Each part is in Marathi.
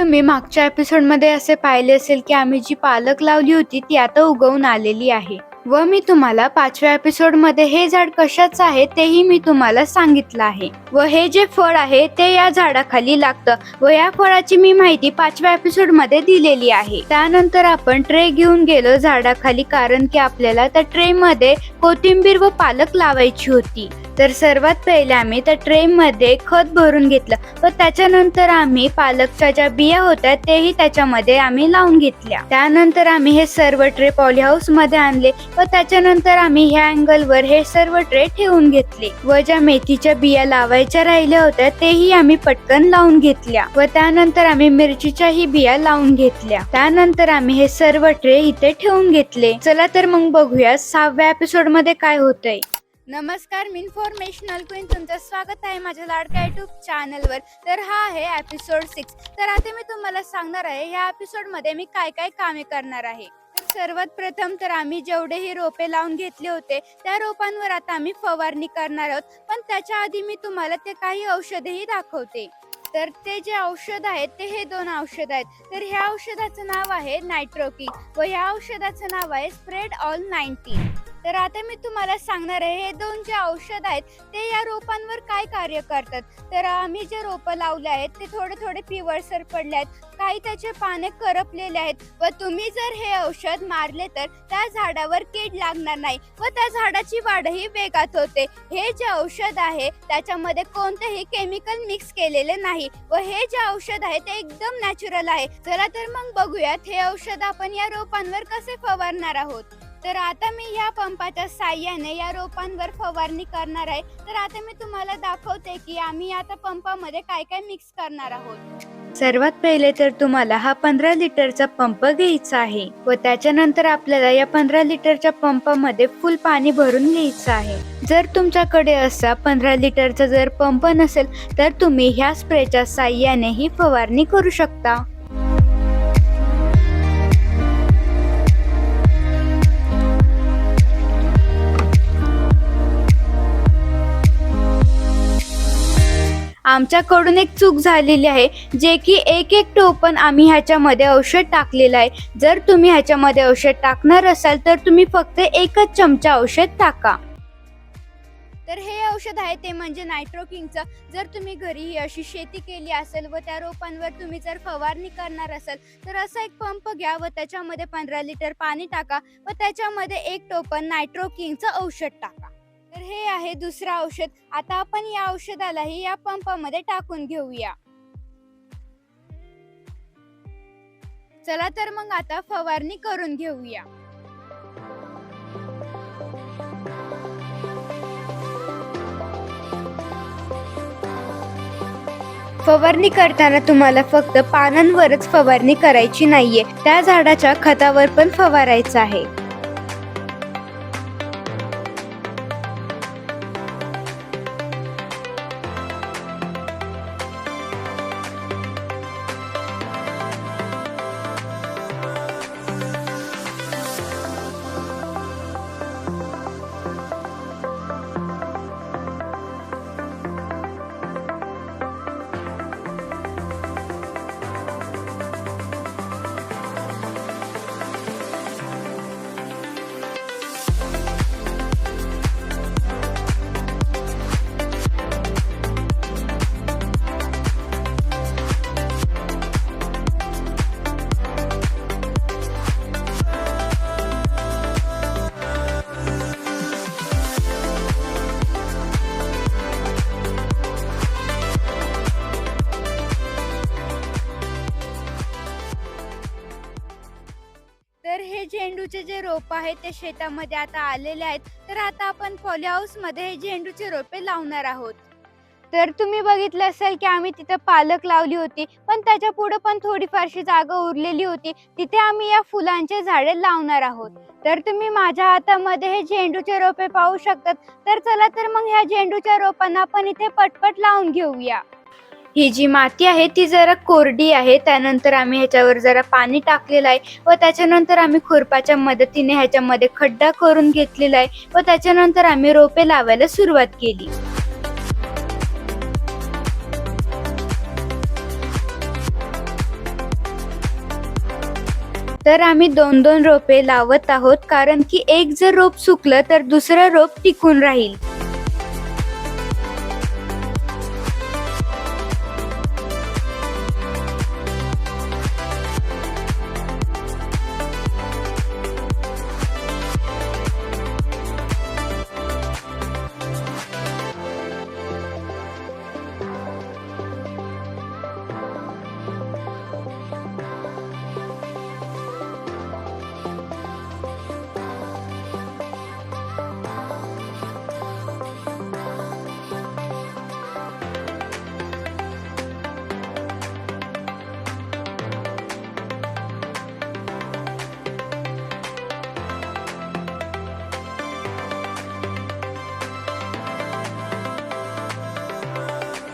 तुम्ही मागच्या एपिसोडमध्ये असे पाहिले असेल की आम्ही जी पालक लावली होती ती आता उगवून आलेली आहे. व मी तुम्हाला पाचव्या एपिसोडमध्ये हे झाड कशाच आहे तेही मी तुम्हाला सांगितलं आहे. व हे जे फळ आहे ते या झाडाखाली लागतं. व या फळाची मी माहिती पाचव्या एपिसोडमध्ये दिलेली आहे. त्यानंतर आपण ट्रे घेऊन गेलो झाडाखाली कारण की आपल्याला त्या ट्रे मध्ये कोथिंबीर व पालक लावायची होती. तर सर्वात पहिले आम्ही त्या ट्रेमध्ये खत भरून घेतलं. व त्याच्यानंतर आम्ही पालकच्या ज्या बिया होत्या तेही त्याच्यामध्ये आम्ही लावून घेतल्या. त्यानंतर आम्ही हे सर्व ट्रे पॉली हाऊसमध्ये आणले व त्याच्यानंतर आम्ही ह्या अँगलवर हे सर्व ट्रे ठेवून घेतले. व ज्या मेथीच्या बिया लावायच्या राहिल्या होत्या तेही आम्ही पटकन लावून घेतल्या. व त्यानंतर आम्ही मिरचीच्याही बिया लावून घेतल्या. त्यानंतर आम्ही हे सर्व ट्रे इथे ठेवून घेतले. चला तर मग बघूया सहाव्या एपिसोडमध्ये काय होतंय. नमस्कार मी इन्फॉर्मेशनल क्वीन तुमचं स्वागत आहे माझ्या लाडक्या युट्यूब चॅनलवर तर हा आहे एपिसोड सिक्स तर आता मी तुम्हाला सांगणार आहे ह्या एपिसोडमध्ये मी काय काय कामे करणार आहे. सर्वात प्रथम तर आम्ही जेवढेही रोपे लावून घेतले होते त्या रोपांवर आता आम्ही फवारणी करणार आहोत. पण त्याच्या आधी मी तुम्हाला ते काही औषधेही दाखवते. तर ते जे औषध आहेत ते हे दोन औषध आहेत. तर ह्या औषधाचं नाव आहे नायट्रोकी व ह्या औषधाचं नाव आहे स्प्रेड ऑल नाईन्टी तर आता मी तुम्हाला सांगणार आहे हे दोन जे औषध आहेत ते या रोपांवर काय कार्य करतात? तर आम्ही जे रोपं लावले आहेत ते थोडे थोडे पिवळसर पडले आहेत काही त्याचे पाने करपलेले आहेत व तुम्ही जर हे औषध मारले तर त्या झाडावर कीड लागणार नाही व त्या झाडाची वाढही वेगात होते. हे जे औषध आहे त्याच्यामध्ये कोणतेही केमिकल मिक्स केलेले नाही व हे जे औषध आहे ते एकदम नॅचरल आहे. चला तर मग बघूयात हे औषध आपण या रोपांवर कसे फवारणार आहोत? तर आता मी या पंपाच्या साह्याने या रोपांवर फवारणी करणार आहे. तर आता मी तुम्हाला दाखवते की आम्ही आता पंपामध्ये काय काय मिक्स करणार आहोत. सर्वात पहिले तर तुम्हाला हा पंधरा लिटरचा पंप घ्यायचा आहे व त्याच्यानंतर आपल्याला या पंधरा लिटरच्या पंपामध्ये फुल पाणी भरून घ्यायचं आहे. जर तुमच्याकडे असा पंधरा लिटरचा जर पंप नसेल तर तुम्ही ह्या स्प्रेच्या साह्याने ही फवारणी करू शकता. आमच्याकडून एक चूक झालेली आहे जे की एक एक टोपण आम्ही ह्याच्यामध्ये औषध टाकलेलं आहे. जर तुम्ही ह्याच्यामध्ये औषध टाकणार असाल तर तुम्ही फक्त एकच चमचा औषध टाका. तर हे औषध आहे ते म्हणजे नायट्रोकिंगचं जर तुम्ही घरी ही अशी शेती केली असेल व त्या रोपांवर तुम्ही जर फवारणी करणार असाल तर असा एक पंप घ्या व त्याच्यामध्ये पंधरा लिटर पाणी टाका व त्याच्यामध्ये एक टोपण नायट्रोकिंगचं औषध टाका. तर हे आहे दुसरं औषध. आता आपण या औषधालाही या पंपामध्ये टाकून घेऊया. चला तर मग आता फवारणी करून घेऊया. फवारणी करताना तुम्हाला फक्त पानांवरच फवारणी करायची नाहीये. त्या झाडाच्या खतावर पण फवारायचं आहे. रोप आहेत ते शेतामध्ये आता आलेले आहेत. तर आता आपण पॉली हाऊसमध्ये झेंडूचे रोपे लावणार आहोत. तर तुम्ही बघितलं असेल की आम्ही तिथं पालक लावली होती पण त्याच्या पुढे पण थोडीफारशी जागा उरलेली होती. तिथे आम्ही या फुलांचे झाडे लावणार आहोत. तर तुम्ही माझ्या हातामध्ये हे झेंडूचे रोपे पाहू शकतात. तर चला तर मग ह्या झेंडूच्या रोपांना आपण इथे पटपट लावून घेऊया. ही जी माती आहे ती जरा कोरडी आहे. त्यानंतर आम्ही ह्याच्यावर जरा पाणी टाकलेलं आहे व त्याच्यानंतर आम्ही खुरपाच्या मदतीने ह्याच्यामध्ये खड्डा करून घेतलेला आहे व त्याच्यानंतर आम्ही रोपे लावायला सुरुवात केली. तर आम्ही दोन दोन रोपे लावत आहोत. कारण की एक जर रोप सुकलं तर दुसरं रोप टिकून राहील.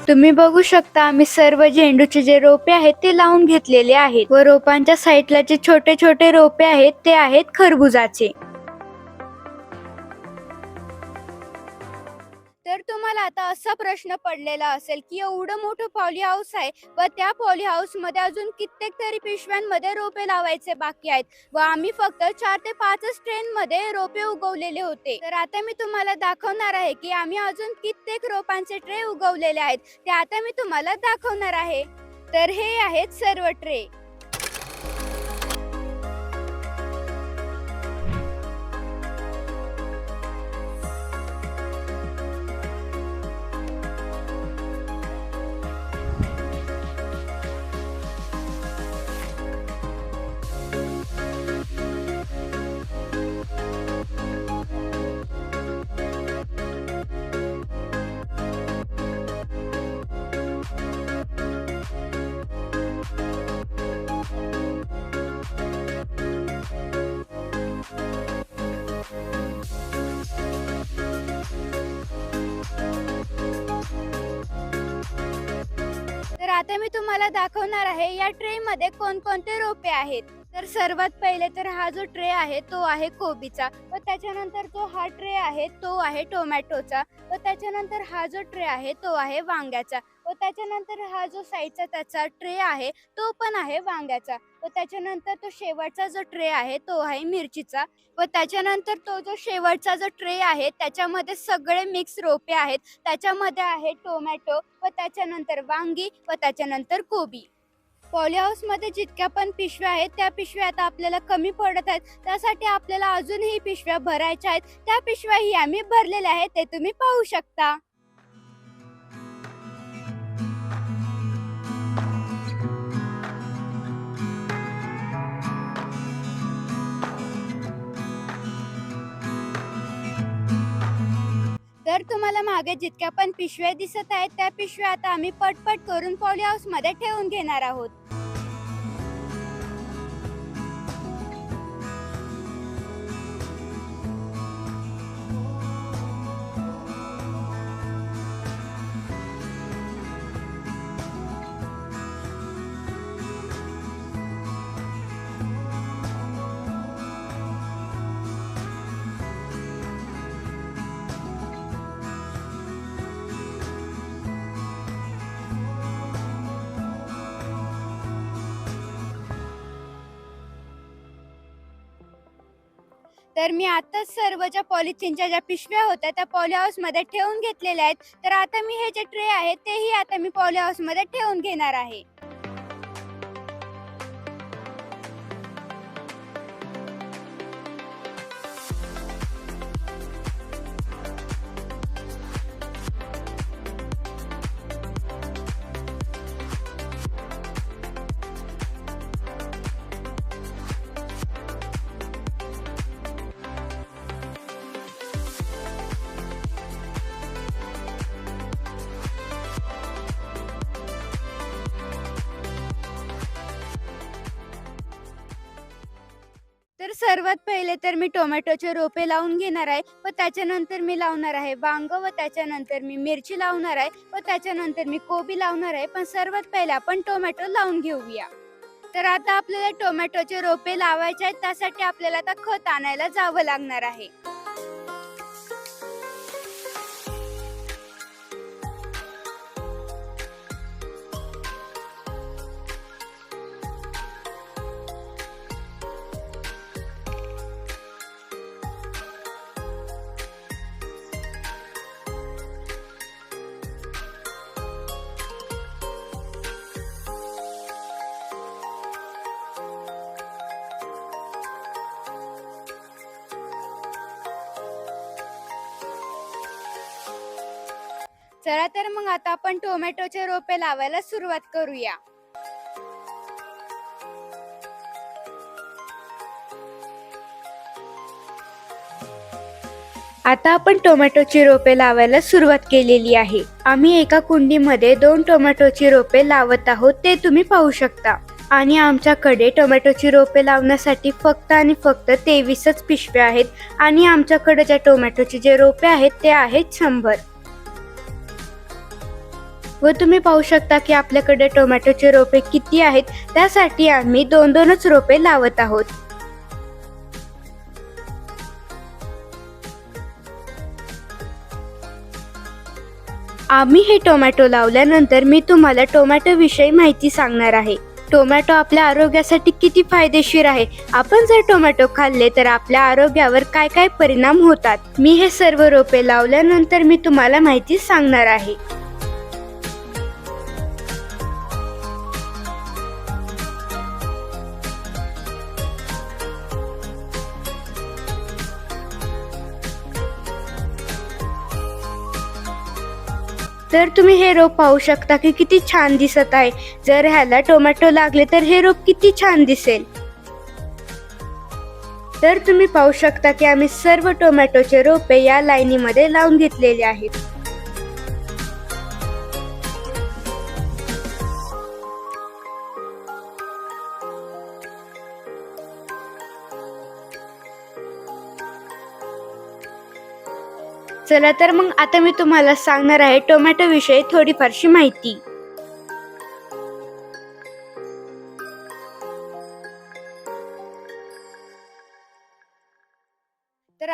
तुम्ही बघू शकता आम्ही सर्व झेंडूचे जे रोपे आहेत ते लावून घेतलेले आहेत. व रोपांच्या साईडला जे छोटे छोटे रोपे आहेत ते आहेत खरबुजाचे. असा प्रश्न पडलेला असेल की एवढं मोठं पॉली हाऊस आहे व त्या पॉली हाऊसमध्ये अजून कित्येक तरी पिशव्यांमध्ये रोपे लावायचे बाकी आहेत. व आम्ही फक्त चार ते पाचच ट्रेन मध्ये रोपे उगवलेले होते. तर आता मी तुम्हाला दाखवणार आहे की आम्ही अजून कित्येक रोपांचे ट्रे उगवलेले आहेत. ते आता मी तुम्हाला दाखवणार आहे. तर हे आहेत सर्व ट्रे तुम्हाला दाखवणार आहे या ट्रे मध्ये कोणकोणते रोपे आहेत? तर सर्वात पहिले तर हा जो ट्रे आहे तो आहे कोबीचा. त्याच्यानंतर जो हा ट्रे आहे तो आहे टोमॅटोचा. व त्याच्यानंतर हा जो ट्रे आहे तो आहे वांग्याचा. व त्याच्यानंतर हा जो साईडचा त्याचा ट्रे आहे तो पण आहे वांग्याचा. व त्याच्यानंतर तो शेवटचा जो ट्रे आहे तो आहे मिरचीचा. व त्याच्यानंतर तो जो शेवटचा जो ट्रे आहे त्याच्यामध्ये सगळे मिक्स रोपे आहेत. त्याच्यामध्ये आहे टोमॅटो व त्याच्यानंतर वांगी व त्याच्यानंतर कोबी. पॉली जितक्या पण पिशव्या आहेत त्या पिशव्या आता आपल्याला कमी पडत आहेत. त्यासाठी आपल्याला अजूनही पिशव्या भरायच्या आहेत. त्या पिशव्याही आम्ही भरलेल्या आहेत ते तुम्ही पाहू शकता. तर तुम्हाला मागे जितक्या पण पिशव्या दिसत आहेत त्या पिशव्या आता आम्ही पटपट करून पॉली हाऊसमध्ये ठेवून घेणार आहोत. तर मी आताच सर्व ज्या पॉलिथिनच्या ज्या पिशव्या होत्या त्या पॉली हाऊसमध्ये ठेवून घेतलेल्या आहेत. तर आता मी हे जे ट्रे आहेत तेही आता मी पॉली हाऊसमध्ये ठेवून घेणार आहे. सर्वात पहिले तर मी टोमॅटोचे रोपे लावून घेणार आहे व त्याच्यानंतर मी लावणार आहे वांग व त्याच्यानंतर मी मिरची लावणार आहे व त्याच्यानंतर मी कोबी लावणार आहे पण सर्वात पहिले आपण टोमॅटो लावून घेऊया. तर आता आपल्याला टोमॅटोचे रोपे लावायचे आहेत त्यासाठी आपल्याला आता खत आणायला जावं लागणार आहे. आपण टोमॅटोचे रोपे लावायला सुरुवात करूया. आता आपण टोमॅटोची रोपे लावायला सुरुवात केलेली आहे. आम्ही एका कुंडीमध्ये दोन टोमॅटोची रोपे लावत आहोत ते तुम्ही पाहू शकता. आणि आमच्याकडे टोमॅटोची रोपे लावण्यासाठी फक्त आणि फक्त तेवीसच पिशव्या आहेत. आणि आमच्याकडे ज्या टोमॅटोचे जे रोपे आहेत ते आहेत शंभर. व तुम्ही पाहू शकता की आपल्याकडे टोमॅटोचे रोपे किती आहेत त्यासाठी आम्ही दोन दोनच रोपे लावत आहोत. आम्ही हे टोमॅटो लावल्यानंतर मी तुम्हाला टोमॅटो विषयी माहिती सांगणार आहे. टोमॅटो आपल्या आरोग्यासाठी किती फायदेशीर आहे. आपण जर टोमॅटो खाल्ले तर आपल्या आरोग्यावर काय काय परिणाम होतात? मी हे सर्व रोपे लावल्यानंतर मी तुम्हाला माहिती सांगणार आहे. तर तुम्ही हे रोप पाहू शकता की किती छान दिसत आहे. जर ह्याला टोमॅटो लागले तर हे रोप किती छान दिसेल. तर तुम्ही पाहू शकता की आम्ही सर्व टोमॅटोचे रोपे या लाईनीमध्ये लावून घेतलेले आहेत. चला तर मग आता मी तुम्हाला सांगणार आहे टोमॅटो विषयी थोडीफारशी माहिती.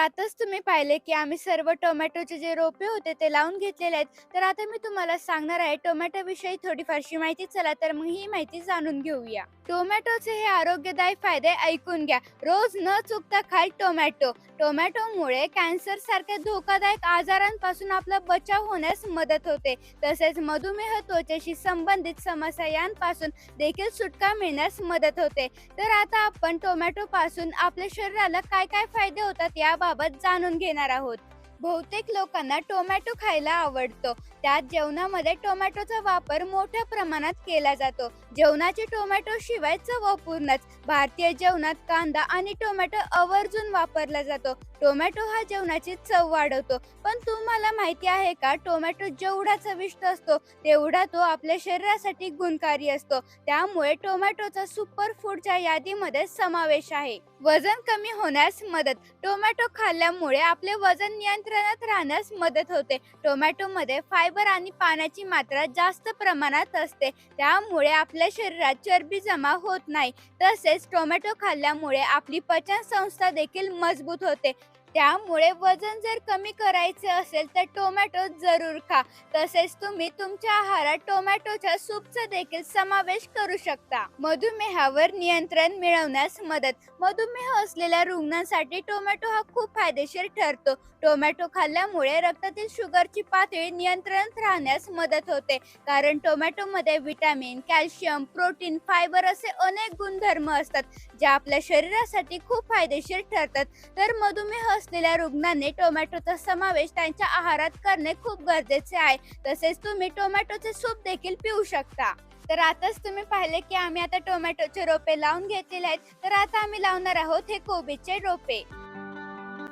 आताच तुम्ही पाहिले की आम्ही सर्व टोमॅटोचे जे रोपे होते ते लावून घेतलेले आहेत. तर आता मी तुम्हाला सांगणार आहे टोमॅटोविषयी थोडीफारशी माहिती चला तर मग ही माहिती जाणून घेऊया. टोमॅटोचे हे आरोग्यदायी फायदे ऐकून घ्या. रोज न चुकता खाल टोमॅटो. टोमॅटोमुळे कॅन्सर सारख्या धोकादायक आजारांपासून आपला बचाव होण्यास मदत होते. तसेच मधुमेह त्वचेशी संबंधित समस्या यांपासून देखील सुटका मिळण्यास मदत होते. तर आता आपण टोमॅटो पासून आपल्या शरीराला काय काय फायदे होतात याबाबत जाणून घेणार आहोत. बहुतेक लोकांना टोमॅटो खायला आवडतो. त्यात जेवणामध्ये टोमॅटोचा वापर मोठ्या प्रमाणात केला जातो. जेवणाचे टोमॅटो शिवाय चव अपूर्णच भारतीय जेवणात कांदा आणि टोमॅटो आवर्जून वापरला जातो. टोमॅटो हा जेवणाची चव वाढवतो. पण तुम्हाला माहिती आहे का टोमॅटो जेवढा चविष्ट असतो तेवढा तो आपल्या शरीरासाठी गुणकारी असतो. त्यामुळे टोमॅटोचा सुपर फूडच्या यादीमध्ये समावेश आहे. वजन कमी होण्यास मदत. टोमॅटो खाल्ल्यामुळे आपले वजन नियंत्रणात राहण्यास मदत होते. टोमॅटोमध्ये फायबर आणि पाण्याची मात्रा जास्त प्रमाणात असते. त्यामुळे आपल्या शरीरात चरबी जमा होत नाही. तसेच टोमॅटो खाल्ल्यामुळे आपली पचन संस्था देखील मजबूत होते. त्यामुळे वजन जर कमी करायचे असेल तर टोमॅटो जरूर खा. तसेच तुम्ही तुमच्या आहारात टोमॅटोच्या सूपचा देखील समावेश करू शकता. मधुमेहावर नियंत्रण मिळवण्यास मदत. मधुमेह असलेल्या रुग्णांसाठी टोमॅटो हा खूप फायदेशीर ठरतो. टोमॅटो खाल्ल्यामुळे रक्तातील शुगरची पातळी नियंत्रणात राहण्यास मदत होते. कारण टोमॅटोमध्ये व्हिटॅमिन कॅल्शियम प्रोटीन फायबर असे अनेक गुणधर्म असतात जे आपल्या शरीरासाठी खूप फायदेशीर ठरतात. तर मधुमेह असलेल्या रुग्णांनी टोमॅटोचा समावेश त्यांच्या आहारात करणे खूप गरजेचे आहे. तसेच तुम्ही टोमॅटोचे सूप देखील पिऊ शकता. तर आताच तुम्ही पाहिले की आम्ही आता टोमॅटोचे रोपे लावून घेतलेले आहेत. तर आता आम्ही लावणार आहोत हे कोबीचे रोपे.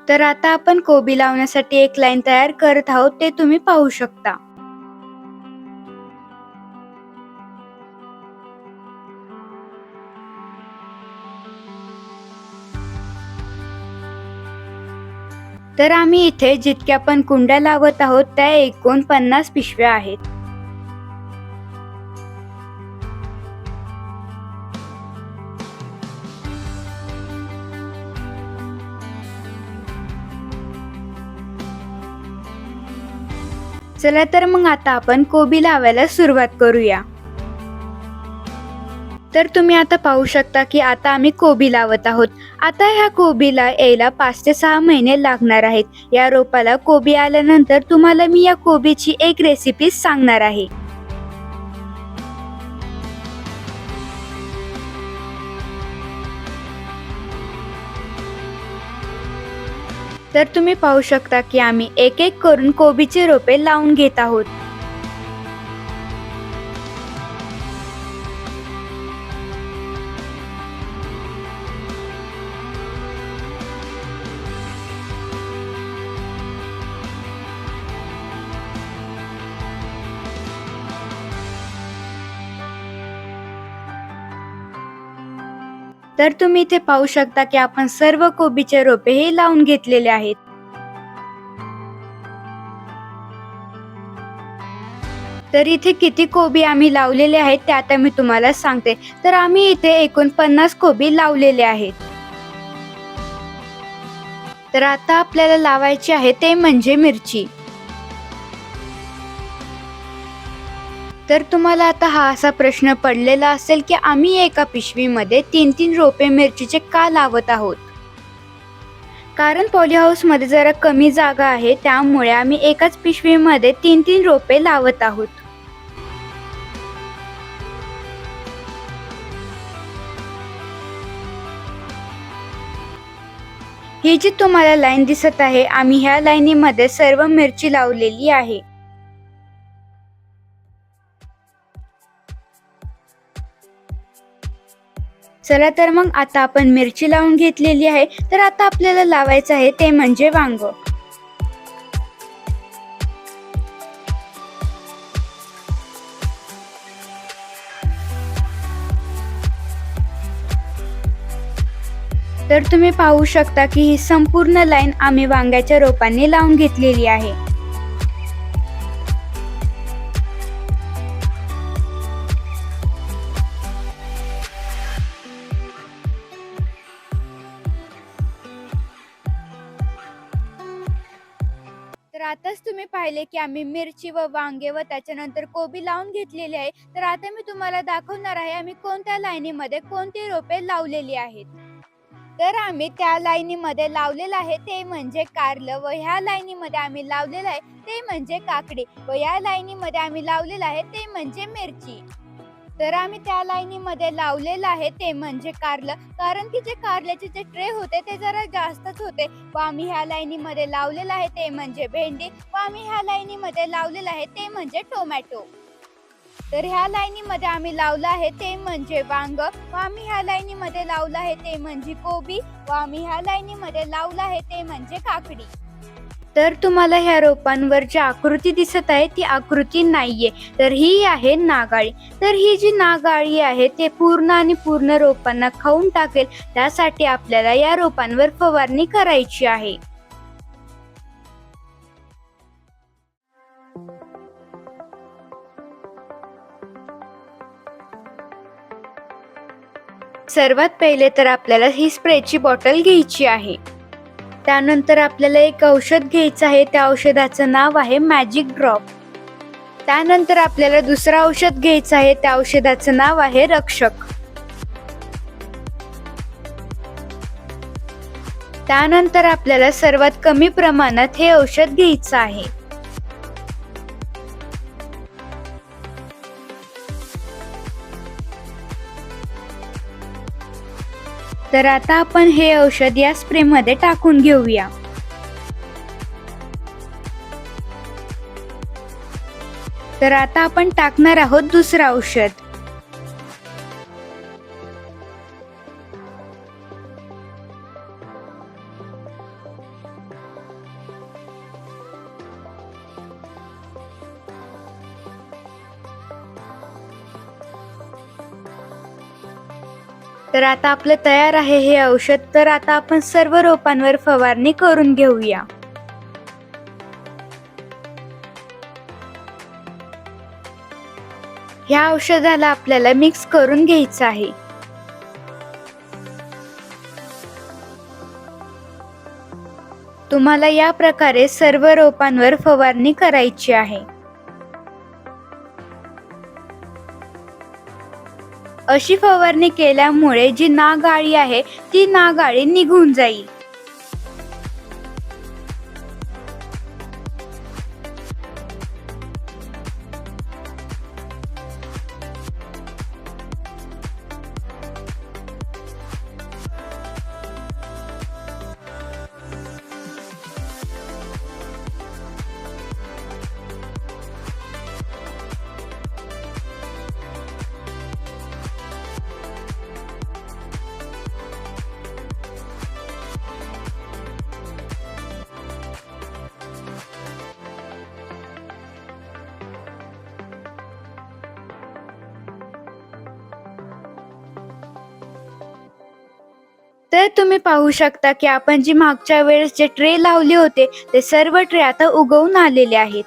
तर आता आपण कोबी लावण्यासाठी एक लाईन तयार करत आहोत ते तुम्ही पाहू शकता. तर आम्ही इथे जितक्या पण कुंड्या लावत आहोत त्या एकूण पन्नास पिशव्या आहेत. चला तर मग आता आपण कोबी लावायला सुरुवात करूया. तर तुम्ही आता पाहू शकता की आता आम्ही कोबी लावत आहोत. आता ह्या कोबीला यायला पाच ते सहा महिने लागणार आहेत. या रोपाला कोबी आल्यानंतर तुम्हाला मी या कोबीची एक रेसिपी सांगणार आहे. तर तुम्ही पाहू शकता की आम्ही एक एक करून कोबीचे रोपे लावून घेत आहोत. तर तुम्ही इथे पाहू शकता की आपण सर्व कोबीचे रोपे हे लावून घेतलेले आहेत. तर इथे किती कोबी आम्ही लावलेले आहेत ते आता मी तुम्हाला सांगते. तर आम्ही इथे एकूण पन्नास कोबी लावलेले आहेत. तर आता आपल्याला लावायची आहे ते म्हणजे मिरची. तर तुम्हाला आता हा असा प्रश्न पडलेला असेल की आम्ही एका पिशवीमध्ये तीन तीन रोपे मिरचीचे का लावत आहोत? कारण पॉलीहाऊसमध्ये जरा कमी जागा आहे त्यामुळे आम्ही एकाच पिशवीमध्ये तीन तीन रोपे लावत आहोत. ही जी तुम्हाला लाईन दिसत आहे आम्ही ह्या लाईनीमध्ये सर्व मिरची लावलेली आहे. चला तर मग आता आपण मिरची लावून घेतलेली आहे. तर आता आपल्याला लावायचं आहे ते म्हणजे वांग. तर तुम्ही पाहू शकता की ही संपूर्ण लाईन आम्ही वांग्याच्या रोपांनी लावून घेतलेली आहे. आताच तुम्ही पाहिले की आम्ही मिरची व वांगे व त्याच्यानंतर कोबी लावून घेतलेली आहे. तर आता मी तुम्हाला दाखवणार आहे आम्ही कोणत्या लाईनीमध्ये कोणती रोपे लावलेली आहेत. तर आम्ही त्या लाईनीमध्ये लावलेलं आहे ते म्हणजे कारलं. व ह्या लाईनीमध्ये आम्ही लावलेलं आहे ते म्हणजे काकडी. व या लाईनीमध्ये आम्ही लावलेलं आहे ते म्हणजे मिरची. तर आम्ही त्या लाईनीमध्ये लावलेलं आहे ते म्हणजे कारलं. कारण की जे कारल्याचे जे ट्रे होते ते जरा जास्तच होते. व आम्ही ह्या लाईनीमध्ये लावलेलं आहे ते म्हणजे भेंडी. व आम्ही ह्या लाईनीमध्ये लावलेलं आहे ते म्हणजे टोमॅटो. तर ह्या लाईनीमध्ये आम्ही लावलं आहे ते म्हणजे वांग. व आम्ही ह्या लाईनीमध्ये लावलं आहे ते म्हणजे कोबी. व आम्ही ह्या लाईनीमध्ये लावलं आहे ते म्हणजे काकडी. तर तुम्हाला ह्या रोपांवर जी आकृती दिसत आहे ती आकृती नाहीये. तर ही आहे नागाळी. तर ही जी नागाळी आहे ते पूर्ण आणि पूर्ण रोपांना खाऊन टाकेल. त्यासाठी आपल्याला या रोपांवर फवारणी करायची आहे. सर्वात पहिले तर आपल्याला ही स्प्रेची बॉटल घ्यायची आहे. त्यानंतर आपल्याला एक औषध घ्यायचं आहे. त्या औषधाचं नाव आहे मॅजिक ड्रॉप त्यानंतर आपल्याला दुसरं औषध घ्यायचं आहे. त्या औषधाचं नाव आहे रक्षक. त्यानंतर आपल्याला सर्वात कमी प्रमाणात हे औषध घ्यायचं आहे. तर आता आपण हे औषध या स्प्रेमध्ये टाकून घेऊया. तर आता आपण टाकणार आहोत दुसरं औषध. आता आपलं तयार आहे हे औषध तर आता आपण सर्व रोपांवर फवारणी करून घेऊया. ह्या औषधाला आपल्याला मिक्स करून घ्यायचं आहे. तुम्हाला या प्रकारे सर्व रोपांवर फवारणी करायची आहे. अशी फवारणी केल्यामुळे जी नागाळी आहे ती नागाळी निघून जाईल. तर तुम्ही पाहू शकता की आपण जी मागच्या वेळेस जे ट्रे लावले होते ते सर्व ट्रे आता उगवून आलेले आहेत.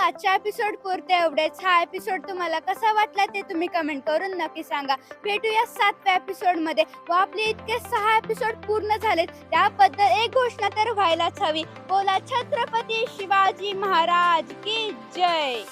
चला मग आजच्या एपिसोड पुरते एवढेच. हा एपिसोड तुम्हाला कसा वाटला ते तुम्ही कमेंट करून नक्की सांगा. भेटूया सातव्या एपिसोडमध्ये. व आपले इतके सहा एपिसोड पूर्ण झालेत त्याबद्दल एक घोषणा तर व्हायलाच हवी. बोला छत्रपती शिवाजी महाराज की जय.